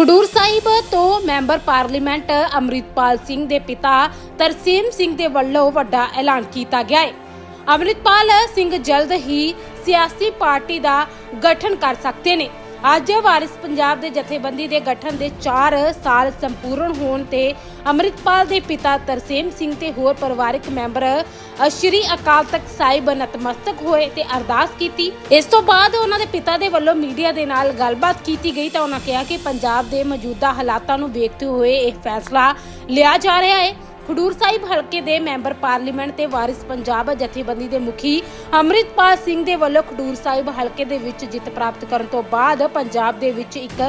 ਖਡੂਰ ਸਾਹਿਬ ਤੋਂ member parliament Amritpal Singh ਦੇ ਪਿਤਾ ਤਰਸੇਮ ਸਿੰਘ ਦੇ ਵੱਲੋਂ ਵੱਡਾ ਐਲਾਨ ਕੀਤਾ ਗਿਆ ਹੈ। ਅੰਮ੍ਰਿਤਪਾਲ ਸਿੰਘ ਜਲਦ ਹੀ ਸਿਆਸੀ ਪਾਰਟੀ ਦਾ ਗਠਨ ਕਰ ਸਕਦੇ ਨੇ। ਅੱਜ ਵਾਰਿਸ ਪੰਜਾਬ ਦੇ ਜਥੇਬੰਦੀ ਦੇ ਗਠਨ ਦੇ 4 ਸਾਲ ਸੰਪੂਰਨ ਹੋਣ ਤੇ ਅੰਮ੍ਰਿਤਪਾਲ ਦੇ ਪਿਤਾ ਤਰਸੇਮ ਸਿੰਘ ਤੇ ਹੋਰ ਪਰਿਵਾਰਕ ਮੈਂਬਰ ਸ਼੍ਰੀ ਅਕਾਲ ਤਖਤ ਸਾਹਿਬ ਨਤਮਸਤਕ ਹੋਏ ਤੇ ਅਰਦਾਸ ਕੀਤੀ। ਇਸ ਤੋਂ ਬਾਅਦ ਉਹਨਾਂ ਦੇ ਪਿਤਾ ਦੇ ਵੱਲੋਂ ਮੀਡੀਆ ਦੇ ਨਾਲ ਗੱਲਬਾਤ ਕੀਤੀ ਗਈ ਤਾਂ ਉਹਨਾਂ ਕਿਹਾ ਕਿ ਪੰਜਾਬ ਦੇ ਮੌਜੂਦਾ ਹਾਲਾਤਾਂ ਨੂੰ ਵੇਖਦੇ ਹੋਏ ਇਹ ਫੈਸਲਾ ਲਿਆ ਜਾ ਰਿਹਾ ਹੈ। ਖਡੂਰ ਸਾਹਿਬ ਹਲਕੇ ਦੇ ਮੈਂਬਰ ਪਾਰਲੀਮੈਂਟ ਤੇ ਵਾਰਿਸ ਪੰਜਾਬ ਜਥੇਬੰਦੀ ਦੇ ਮੁਖੀ ਅੰਮ੍ਰਿਤਪਾਲ ਸਿੰਘ ਦੇ ਵੱਲੋਂ ਖਡੂਰ ਸਾਹਿਬ ਹਲਕੇ ਦੇ ਵਿੱਚ ਜਿੱਤ ਪ੍ਰਾਪਤ ਕਰਨ ਤੋਂ ਬਾਅਦ ਪੰਜਾਬ ਦੇ ਵਿੱਚ ਇੱਕ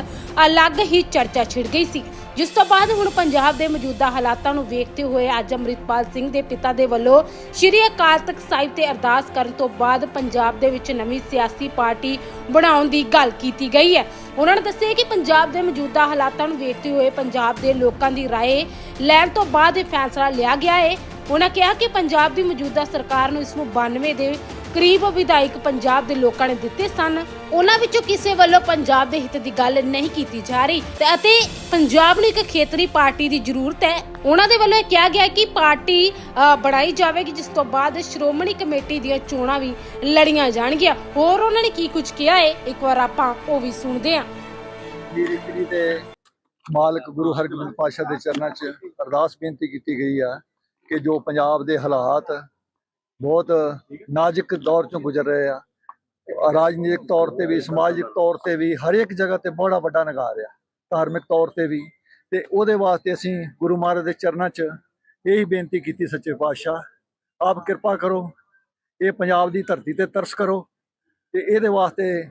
ਅਲੱਗ ਹੀ ਚਰਚਾ ਛਿੜ ਗਈ ਸੀ। ਜਿਸ ਤੋਂ ਬਾਅਦ ਹੁਣ ਪੰਜਾਬ ਦੇ ਮੌਜੂਦਾ ਹਾਲਾਤਾਂ ਨੂੰ ਵੇਖਦੇ ਹੋਏ ਅੱਜ ਅੰਮ੍ਰਿਤਪਾਲ ਸਿੰਘ ਦੇ ਪਿਤਾ ਦੇ ਵੱਲੋਂ ਸ਼੍ਰੀ ਅਕਾਲ ਤਖਤ ਸਾਹਿਬ ਤੇ ਅਰਦਾਸ ਕਰਨ ਤੋਂ ਬਾਅਦ ਪੰਜਾਬ ਦੇ ਵਿੱਚ ਨਵੀਂ ਸਿਆਸੀ ਪਾਰਟੀ ਬਣਾਉਣ ਦੀ ਗੱਲ ਕੀਤੀ ਗਈ ਹੈ ਉਹਨਾਂ ਨੇ ਦੱਸਿਆ ਕਿ ਪੰਜਾਬ ਦੇ ਮੌਜੂਦਾ ਹਾਲਾਤਾਂ ਨੂੰ ਵੇਖਦੇ ਹੋਏ ਪੰਜਾਬ ਦੇ ਲੋਕਾਂ ਦੀ رائے ਲੈਣ ਤੋਂ ਬਾਅਦ ਇਹ ਫੈਸਲਾ ਲਿਆ ਗਿਆ ਹੈ ਉਹਨਾਂ ਕਿਹਾ ਕਿ ਪੰਜਾਬ ਦੀ ਮੌਜੂਦਾ ਸਰਕਾਰ ਨੂੰ ਇਸ ਨੂੰ 92 ਦੇ ਕਰੀਬ ਵਿਧਾਇਕ ਪੰਜਾਬ ਦੇ ਲੋਕਾਂ ਨੇ ਦਿੱਤੇ ਸਨ। ਉਹਨਾਂ ਵਿੱਚੋਂ ਕਿਸੇ ਵੱਲੋਂ ਪੰਜਾਬ ਦੇ ਹਿੱਤ ਦੀ ਗੱਲ ਨਹੀਂ ਕੀਤੀ ਜਾ ਰਹੀ ਤੇ ਅਤੇ ਪੰਜਾਬ ਨੂੰ ਇੱਕ ਖੇਤਰੀ ਪਾਰਟੀ ਦੀ ਜ਼ਰੂਰਤ ਹੈ। ਉਹਨਾਂ ਦੇ ਵੱਲੋਂ ਇਹ ਕਿਹਾ ਗਿਆ ਕਿ ਪਾਰਟੀ ਬਣਾਈ ਜਾਵੇਗੀ, ਜਿਸ ਤੋਂ ਬਾਅਦ ਸ਼੍ਰੋਮਣੀ ਕਮੇਟੀ ਦੀਆਂ ਚੋਣਾਂ ਵੀ ਲੜੀਆਂ ਜਾਣਗੀਆਂ। ਹੋਰ ਉਹਨਾਂ ਨੇ ਕੀ ਕੁਝ ਕਿਹਾ ਹੈ? ਇੱਕ ਵਾਰ ਆਪਾਂ ਉਹ ਵੀ ਸੁਣਦੇ ਹਾਂ। ਮੇਰੀ ਪੀੜੀ ਮਾਲਕ ਗੁਰੂ ਹਰਗੋਬਿੰਦ ਪਾਤਸ਼ਾਹ ਦੇ ਚਰਨਾਂ 'ਚ ਅਰਦਾਸ ਬੇਨਤੀ ਕੀਤੀ ਗਈ ਆ ਕਿ ਜੋ ਪੰਜਾਬ ਦੇ ਹਾਲਾਤ ਬਹੁਤ ਨਾਜ਼ੁਕ ਦੌਰ ਚੋਂ ਗੁਜ਼ਰ ਰਹੇ ਆ। ਰਾਜਨੀਤਿਕ ਤੌਰ ਤੇ ਵੀ, ਸਮਾਜਿਕ ਤੌਰ ਤੇ ਵੀ ਹਰ ਇੱਕ ਜਗ੍ਹਾ ਤੇ ਬੜਾ ਵੱਡਾ ਨਗਾਰ ਆ, ਧਾਰਮਿਕ ਤੌਰ ਤੇ ਵੀ। ਤੇ ਉਹਦੇ ਵਾਸਤੇ ਅਸੀਂ ਗੁਰੂ ਮਹਾਰਾਜ ਦੇ ਚਰਨਾਂ 'ਚ ਇਹੀ ਬੇਨਤੀ ਕੀਤੀ ਸੱਚੇ ਪਾਤਸ਼ਾਹ, ਆਪ ਕਿਰਪਾ ਕਰੋ, ਇਹ ਪੰਜਾਬ ਦੀ ਧਰਤੀ ਤੇ ਤਰਸ ਕਰੋ ਤੇ ਇਹਦੇ ਵਾਸਤੇ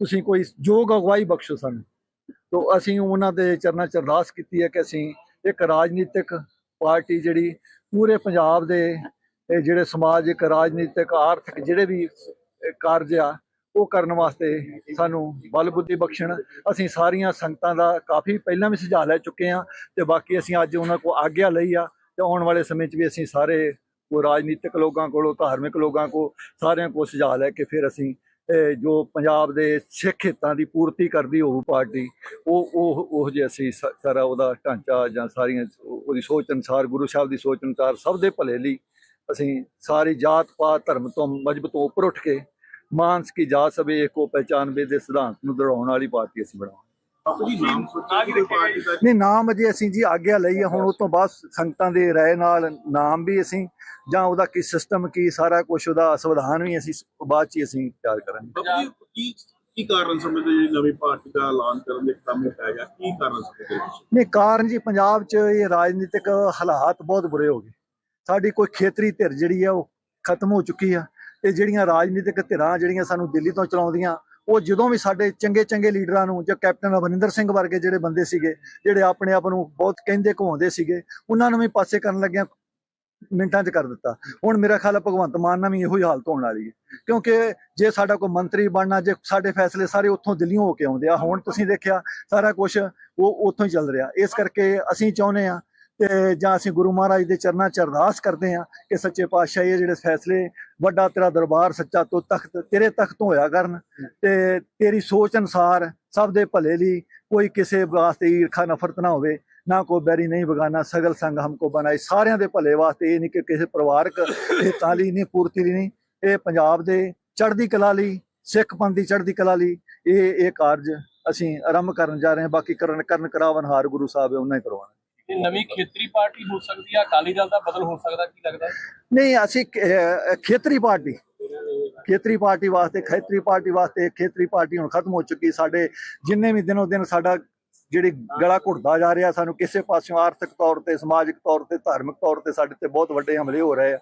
ਤੁਸੀਂ ਕੋਈ ਯੋਗ ਅਗਵਾਈ ਬਖਸ਼ੋ ਸਾਨੂੰ। ਤੋ ਅਸੀਂ ਉਹਨਾਂ ਦੇ ਚਰਨਾਂ 'ਚ ਅਰਦਾਸ ਕੀਤੀ ਹੈ ਕਿ ਅਸੀਂ ਇੱਕ ਰਾਜਨੀਤਿਕ ਪਾਰਟੀ ਜਿਹੜੀ ਪੂਰੇ ਪੰਜਾਬ ਦੇ ਇਹ ਜਿਹੜੇ ਸਮਾਜਿਕ ਰਾਜਨੀਤਿਕ, ਆਰਥਿਕ ਜਿਹੜੇ ਵੀ ਕਾਰਜ ਆ, ਉਹ ਕਰਨ ਵਾਸਤੇ ਸਾਨੂੰ ਬਲ ਬੁੱਧੀ ਬਖਸ਼ਣ। ਅਸੀਂ ਸਾਰੀਆਂ ਸੰਗਤਾਂ ਦਾ ਕਾਫੀ ਪਹਿਲਾਂ ਵੀ ਸੁਝਾਅ ਲੈ ਚੁੱਕੇ ਹਾਂ ਤੇ ਬਾਕੀ ਅਸੀਂ ਅੱਜ ਉਹਨਾਂ ਕੋ ਆਗਿਆ ਲਈ ਆ ਤੇ ਆਉਣ ਵਾਲੇ ਸਮੇਂ 'ਚ ਵੀ ਅਸੀਂ ਸਾਰੇ ਉਹ ਰਾਜਨੀਤਿਕ ਲੋਕਾਂ ਕੋਲੋਂ, ਧਾਰਮਿਕ ਲੋਕਾਂ ਕੋ ਸਾਰਿਆਂ ਕੋ ਸੁਝਾਅ ਲੈ ਕੇ ਫਿਰ ਅਸੀਂ ਜੋ ਪੰਜਾਬ ਦੇ ਸਿੱਖ ਹਿੱਤਾਂ ਦੀ ਪੂਰਤੀ ਕਰਦੀ ਹੋਊ ਪਾਰਟੀ, ਉਹ ਉਹ ਉਹ ਜੇ ਅਸੀਂ ਸ- ਸਾਰਾ ਉਹਦਾ ਢਾਂਚਾ ਜਾਂ ਸਾਰੀਆਂ, ਉਹਦੀ ਸੋਚ ਅਨੁਸਾਰ, ਗੁਰੂ ਸਾਹਿਬ ਦੀ ਸੋਚ ਅਨੁਸਾਰ ਸਭ ਦੇ ਭਲੇ ਲਈ ਅਸੀਂ ਸਾਰੀ ਜਾਤ ਪਾਤ ਧਰਮ ਤੋਂ ਮਜਬੂਤ ਤੋਂ ਉੱਪਰ ਉੱਠ ਕੇ ਮਾਨਸ ਕੀ ਜਾਤ ਸਭੇ ਏਕੋ ਪਹਿਚਾਨਵੇ ਦੇ ਸਿਧਾਂਤ ਨੂੰ ਦੜਾਉਣ ਵਾਲੀ ਪਾਰਟੀ ਅਸੀਂ ਬਣਾਵਾਂਗੇ। ਜੀ ਨਹੀਂ ਨਾਮ ਅਜੇ ਅਸੀਂ ਜੀ ਆਗਿਆ ਲਈ ਹੈ ਹੁਣ ਉਸ ਤੋਂ ਬਾਅਦ ਸੰਗਤਾਂ ਦੇ ਰਾਏ ਨਾਲ ਨਾਮ ਵੀ ਅਸੀਂ ਜਾਂ ਉਹਦਾ ਕੀ ਸਿਸਟਮ ਕੀ ਸਾਰਾ ਕੁਝ ਉਹਦਾ ਸੰਵਿਧਾਨ ਵੀ ਅਸੀਂ ਬਾਅਦ ਚ ਅਸੀਂ ਤਿਆਰ ਕਰਾਂਗੇ। ਜੀ ਕੀ ਕਾਰਨ ਸਮਝਦੇ ਜੀ ਨਵੀਂ ਪਾਰਟੀ ਦਾ ਐਲਾਨ ਕਰਨ ਦੇ ਕੰਮ ਪੈ ਗਿਆ? ਕੀ ਕਾਰਨ ਸਮਝਦੇ ਨਹੀਂ ਕਾਰਨ ਜੀ ਪੰਜਾਬ 'ਚ ਇਹ ਰਾਜਨੀਤਿਕ ਹਾਲਾਤ ਬਹੁਤ ਬੁਰੇ ਹੋ ਗਏ। ਸਾਡੀ ਕੋਈ ਖੇਤਰੀ ਧਿਰ ਜਿਹੜੀ ਆ ਉਹ ਖਤਮ ਹੋ ਚੁੱਕੀ ਆ। ਤੇ ਜਿਹੜੀਆਂ ਰਾਜਨੀਤਿਕ ਧਿਰਾਂ ਜਿਹੜੀਆਂ ਸਾਨੂੰ ਦਿੱਲੀ ਤੋਂ ਚਲਾਉਂਦੀਆਂ, ਉਹ ਜਦੋਂ ਵੀ ਸਾਡੇ ਚੰਗੇ ਚੰਗੇ ਲੀਡਰਾਂ ਨੂੰ ਜਾਂ ਕੈਪਟਨ ਅਮਰਿੰਦਰ ਸਿੰਘ ਵਰਗੇ ਜਿਹੜੇ ਬੰਦੇ ਸੀਗੇ, ਜਿਹੜੇ ਆਪਣੇ ਆਪ ਨੂੰ ਬਹੁਤ ਕਹਿੰਦੇ ਘੁੰਮਦੇ ਸੀਗੇ, ਉਹਨਾਂ ਨੂੰ ਵੀ ਪਾਸੇ ਕਰਨ ਲੱਗਿਆ ਮਿੰਟਾਂ 'ਚ ਕਰ ਦਿੱਤਾ। ਹੁਣ ਮੇਰਾ ਖਿਆਲ ਹੈ ਭਗਵੰਤ ਮਾਨ ਨਾਲ ਵੀ ਇਹੋ ਹੀ ਹਾਲਤ ਹੋਣ ਵਾਲੀ ਹੈ। ਕਿਉਂਕਿ ਜੇ ਸਾਡਾ ਕੋਈ ਮੰਤਰੀ ਬਣਨਾ, ਜੇ ਸਾਡੇ ਫੈਸਲੇ ਸਾਰੇ ਉੱਥੋਂ ਦਿੱਲੀੋਂ ਹੋ ਕੇ ਆਉਂਦੇ ਆ, ਹੁਣ ਤੁਸੀਂ ਦੇਖਿਆ ਸਾਰਾ ਕੁਝ ਉਹ ਉੱਥੋਂ ਹੀ ਚੱਲ ਰਿਹਾ। ਇਸ ਕਰਕੇ ਅਸੀਂ ਚਾਹੁੰਦੇ ਆ ਤੇ ਜਾਂ ਅਸੀਂ ਗੁਰੂ ਮਹਾਰਾਜ ਦੇ ਚਰਨਾਂ 'ਚ ਅਰਦਾਸ ਕਰਦੇ ਆ ਕਿ ਸੱਚੇ ਪਾਤਸ਼ਾਹ ਇਹ ਜਿਹੜੇ ਫੈਸਲੇ ਵੱਡਾ ਤੇਰਾ ਦਰਬਾਰ ਸੱਚਾ ਤੋਂ ਤਖਤ ਤੇਰੇ ਤਖਤ ਤੋਂ ਹੋਇਆ ਕਰਨ ਤੇ ਤੇਰੀ ਸੋਚ ਅਨੁਸਾਰ ਸਭ ਦੇ ਭਲੇ ਲਈ ਕੋਈ ਕਿਸੇ ਵਾਸਤੇ ਈਰਖਾ ਨਫ਼ਰਤ ਨਾ ਹੋਵੇ ਨਾ ਕੋ ਬੈਰੀ ਨਹੀਂ ਬਗਾਨਾ ਸਗਲ ਸੰਗ ਹਮਕੋ ਬਣਾਈ ਸਾਰਿਆਂ ਦੇ ਭਲੇ ਵਾਸਤੇ ਇਹ ਨਹੀਂ ਕਿ ਕਿਸੇ ਪਰਿਵਾਰਕ ਹਿੱਤਾਂ ਲਈ ਨਹੀਂ ਪੂਰਤੀ ਲਈ ਨਹੀਂ। ਇਹ ਪੰਜਾਬ ਦੇ ਚੜ੍ਹਦੀ ਕਲਾ ਲਈ ਸਿੱਖ ਪੰਥ ਦੀ ਚੜ੍ਹਦੀ ਕਲਾ ਲਈ ਇਹ ਇਹ ਕਾਰਜ ਅਸੀਂ ਆਰੰਭ ਕਰਨ ਜਾ ਰਹੇ ਹਾਂ। ਬਾਕੀ ਕਰਨ ਕਰਨ ਕਰਾਵਨਹਾਰ ਗੁਰੂ ਸਾਹਿਬ ਹੈ ਉਹਨਾਂ ਹੀ ਕਰਵਾਉਣਾ। ਇਹ ਨਵੀਂ ਖੇਤਰੀ ਪਾਰਟੀ ਹੋ ਸਕਦੀ ਹੈ ਅਕਾਲੀ ਦਲ ਦਾ ਬਦਲ ਹੋ ਸਕਦਾ, ਕੀ ਲੱਗਦਾ? ਨਹੀਂ, ਅਸੀਂ ਖੇਤਰੀ ਪਾਰਟੀ। ਖੇਤਰੀ ਪਾਰਟੀ ਵਾਸਤੇ, ਖੇਤਰੀ ਪਾਰਟੀ ਵਾਸਤੇ ਖੇਤਰੀ ਪਾਰਟੀ ਹੁਣ ਖਤਮ ਹੋ ਚੁੱਕੀ ਸਾਡੇ, ਜਿੰਨੇ ਵੀ ਦਿਨੋ ਦਿਨ ਸਾਡਾ ਜਿਹੜੀ ਗਲਾ ਘੁੱਟਦਾ ਜਾ ਰਿਹਾ, ਸਾਨੂੰ ਕਿਸੇ ਪਾਸਿਓਂ ਆਰਥਿਕ ਤੌਰ ਤੇ, ਸਮਾਜਿਕ ਤੌਰ ਤੇ, ਧਾਰਮਿਕ ਤੌਰ ਤੇ ਸਾਡੇ ਤੇ ਬਹੁਤ ਵੱਡੇ ਹਮਲੇ ਹੋ ਰਹੇ ਆ।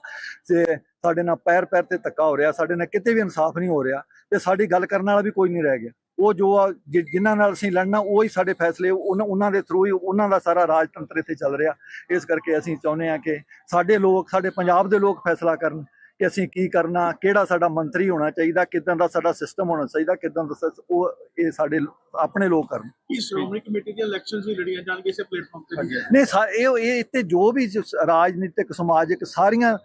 ਤੇ ਸਾਡੇ ਨਾਲ ਪੈਰ ਪੈਰ ਤੇ ਧੱਕਾ ਹੋ ਰਿਹਾ, ਸਾਡੇ ਨਾਲ ਕਿਤੇ ਵੀ ਇਨਸਾਫ ਨਹੀਂ ਹੋ ਰਿਹਾ ਤੇ ਸਾਡੀ ਗੱਲ ਕਰਨ ਵਾਲਾ ਵੀ ਕੋਈ ਨਹੀਂ ਰਹਿ ਗਿਆ। ਉਹ ਜੋ ਆ ਜਿਨ੍ਹਾਂ ਨਾਲ ਅਸੀਂ ਲੜਨਾ ਉਹ ਹੀ ਸਾਡੇ ਫੈਸਲੇ ਉਹਨਾਂ ਦੇ ਥਰੂ ਹੀ ਉਹਨਾਂ ਦਾ ਸਾਰਾ ਰਾਜਤੰਤਰ ਇੱਥੇ ਚੱਲ ਰਿਹਾ। ਇਸ ਕਰਕੇ ਅਸੀਂ ਚਾਹੁੰਦੇ ਹਾਂ ਕਿ ਸਾਡੇ ਲੋਕ ਸਾਡੇ ਪੰਜਾਬ ਦੇ ਲੋਕ ਫੈਸਲਾ ਕਰਨ ਕਿ ਅਸੀਂ ਕੀ ਕਰਨਾ ਕਿਹੜਾ ਸਾਡਾ ਮੰਤਰੀ ਹੋਣਾ ਚਾਹੀਦਾ ਕਿਦਾਂ ਦਾ ਸਾਡਾ ਸਿਸਟਮ ਹੋਣਾ ਚਾਹੀਦਾ ਕਿਦਾਂ ਦਾ ਉਹ ਇਹ ਸਾਡੇ ਆਪਣੇ ਲੋਕ ਕਰਨ। ਕੀ ਸ਼੍ਰੋਮਣੀ ਕਮੇਟੀ ਦੀਆਂ ਇਲੈਕਸ਼ਨਸ ਵੀ ਲੜੀਆਂ ਜਾਣਗੇ ਇਸੇ ਪਲੇਟਫਾਰਮ ਤੇ? ਵੀ ਨਹੀਂ ਇਹ ਇਹ ਇੱਥੇ ਜੋ ਵੀ ਰਾਜਨੀਤਿਕ ਸਮਾਜਿਕ ਸਾਰੀਆਂ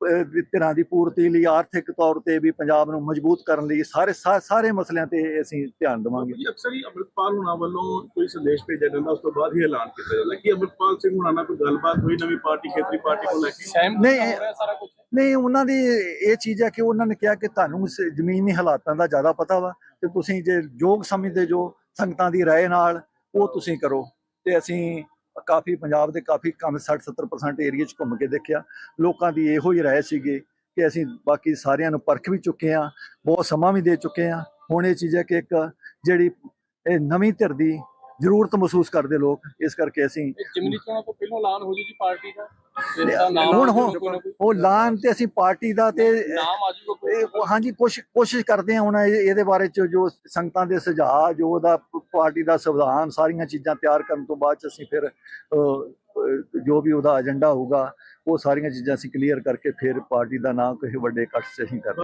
ਧਿਰਾਂ ਦੀ ਪੂਰਤੀ ਲਈ ਆਰਥਿਕ ਤੌਰ ਤੇ ਵੀ ਪੰਜਾਬ ਨੂੰ ਮਜ਼ਬੂਤ ਕਰਨ ਲਈ ਸਾਰੇ ਸਾਰੇ ਮਸਲਿਆਂ ਤੇ ਅਸੀਂ ਧਿਆਨ ਦੇਵਾਂਗੇ। ਜੀ ਅਕਸਰ ਹੀ ਅੰਮ੍ਰਿਤਪਾਲ ਹੁਣਾਂ ਵੱਲੋਂ ਕੋਈ ਸੰਦੇਸ਼ ਭੇਜਿਆ ਜਾਂਦਾ ਉਸ ਤੋਂ ਬਾਅਦ ਹੀ ਐਲਾਨ ਕੀਤਾ ਜਾਂਦਾ। ਕਿ ਅੰਮ੍ਰਿਤਪਾਲ ਸਿੰਘ ਹੁਣਾਂ ਨਾਲ ਕੋਈ ਗੱਲਬਾਤ ਹੋਈ ਨਵੀਂ ਪਾਰਟੀ ਖੇਤਰੀ ਪਾਰਟੀ ਨੂੰ ਲੈ ਕੇ? ਨਹੀਂ, ਹੋ ਰਿਹਾ ਸਾਰਾ ਕੁਝ ਨਹੀਂ ਉਹਨਾਂ ਦੀ ਇਹ ਚੀਜ਼ ਹੈ ਕਿ ਉਹਨਾਂ ਨੇ ਕਿਹਾ ਕਿ ਤੁਹਾਨੂੰ ਇਸ ਜ਼ਮੀਨੀ ਹਾਲਾਤਾਂ ਦਾ ਜ਼ਿਆਦਾ ਪਤਾ ਵਾ ਤੇ ਤੁਸੀਂ ਜੇ ਯੋਗ ਸਮਝਦੇ ਜੋ ਸੰਗਤਾਂ ਦੀ ਰਾਏ ਨਾਲ ਉਹ ਤੁਸੀਂ ਕਰੋ ਤੇ ਅਸੀਂ ਕਾਫੀ ਪੰਜਾਬ ਦੇ ਕਾਫੀ ਕੰਮ 60 70% ਏਰੀਆ 'ਚ ਘੁੰਮ ਕੇ ਦੇਖਿਆ। ਲੋਕਾਂ ਦੀ ਇਹੋ ਹੀ ਰਾਏ ਸੀਗੀ ਕਿ ਅਸੀਂ ਬਾਕੀ ਸਾਰਿਆਂ ਨੂੰ ਪਰਖ ਵੀ ਚੁੱਕੇ ਆ ਬਹੁਤ ਸਮਾਂ ਵੀ ਦੇ ਚੁੱਕੇ ਆ ਹੁਣ ਇਹ ਚੀਜ਼ ਹੈ ਕਿ ਇੱਕ ਜਿਹੜੀ ਇਹ ਨਵੀਂ ਧਿਰ ਦੀ ਜ਼ਰੂਰਤ ਮਹਿਸੂਸ ਕਰਦੇ ਲੋਕ ਇਸ ਕਰਕੇ ਅਸੀਂ ਜਿਮਨੀ ਚੋਣਾਂ ਤੋਂ ਪਹਿਲਾਂ ਐਲਾਨ ਹੋ ਜੂ ਜੀ ਪਾਰਟੀ ਦਾ ਨਾਮ ਹੁਣ। ਉਹ ਲਾਨ ਤੇ ਅਸੀਂ ਪਾਰਟੀ ਦਾ ਤੇ ਨਾਮ ਆ ਇਹ ਹਾਂਜੀ ਕੁਛ ਕੋਸ਼ਿਸ਼ ਕਰਦੇ ਹਾਂ ਹੁਣ ਇਹ- ਇਹਦੇ ਬਾਰੇ ਚ ਜੋ ਸੰਗਤਾਂ ਦੇ ਸੁਝਾਅ ਜੋ ਉਹਦਾ ਪਾਰਟੀ ਦਾ ਸੰਵਿਧਾਨ ਸਾਰੀਆਂ ਚੀਜ਼ਾਂ ਤਿਆਰ ਕਰਨ ਤੋਂ ਬਾਅਦ ਚ ਅਸੀਂ ਫਿਰ ਜੋ ਵੀ ਉਹਦਾ ਏਜੰਡਾ ਹੋਊਗਾ ਉਹ ਸਾਰੀਆਂ ਚੀਜ਼ਾਂ ਅਸੀਂ ਕਲੀਅਰ ਕਰਕੇ ਫਿਰ ਪਾਰਟੀ ਦਾ ਨਾਂ ਕਿਸੇ ਵੱਡੇ ਇਕੱਠ 'ਚ ਅਸੀਂ ਕਰ